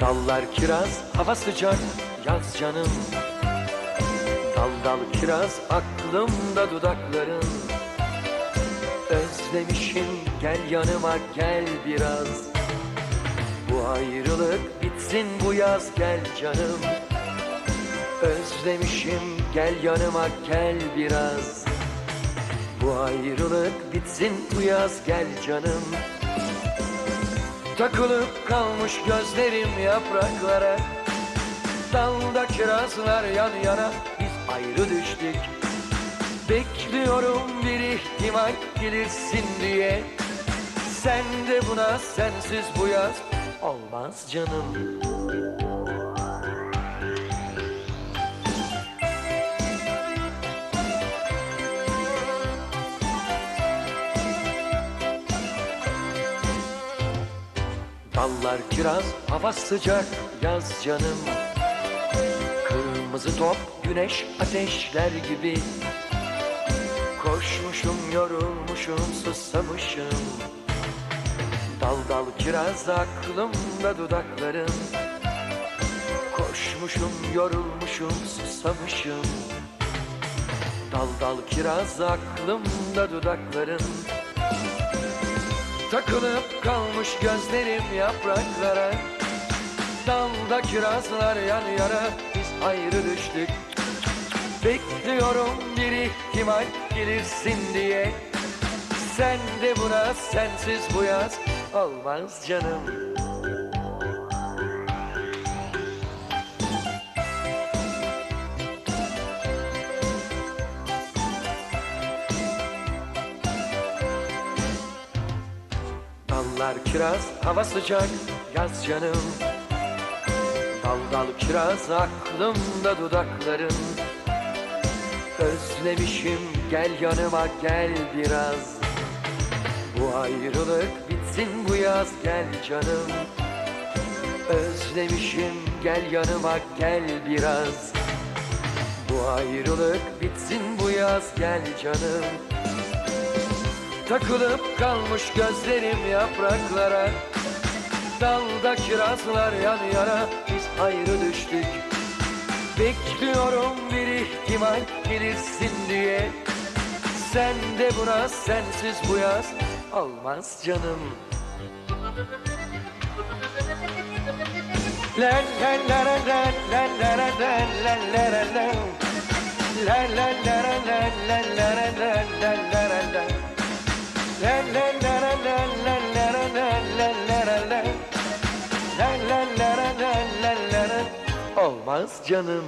Dallar kiraz, hava sıcak, yaz canım. Dal dal kiraz, aklımda dudakların Özlemişim, gel yanıma gel biraz. Bu ayrılık bitsin bu yaz gel canım. Özlemişim, gel yanıma gel biraz. Bu ayrılık bitsin bu yaz gel canım Takılıp kalmış gözlerim yapraklara. Dalda kirazlar yan yana biz ayrı düştük. Bekliyorum bir ihtimal gelirsin diye. Sen de buna sensiz bu yaz olmaz canım Dallar kiraz, hava sıcak, yaz canım. Kırmızı top, güneş ateşler gibi. Koşmuşum, yorulmuşum, susamışım. Dal dal kiraz aklımda dudakların Koşmuşum, yorulmuşum, susamışım. Dal dal kiraz aklımda dudakların Takılıp kalmış gözlerim yapraklara. Dalda kirazlar yan yana biz ayrı düştük. Bekliyorum bir ihtimal gelirsin diye. Sen de buna sensiz bu yaz olmaz canım Dallar kiraz, hava sıcak, yaz canım. Dal dal kiraz, aklımda dudakların Özlemişim, gel yanıma gel biraz. Bu ayrılık bitsin bu yaz gel canım. Özlemişim, gel yanıma gel biraz. Bu ayrılık bitsin bu yaz gel canım Takılıp kalmış gözlerim yapraklara Dalda kirazlar yan yana biz ayrı düştük Bekliyorum bir ihtimal gelirsin diye Sen de buna sensiz bu yaz olmaz canım La la la la la la la la la la la la la La la la la Olamaz canım.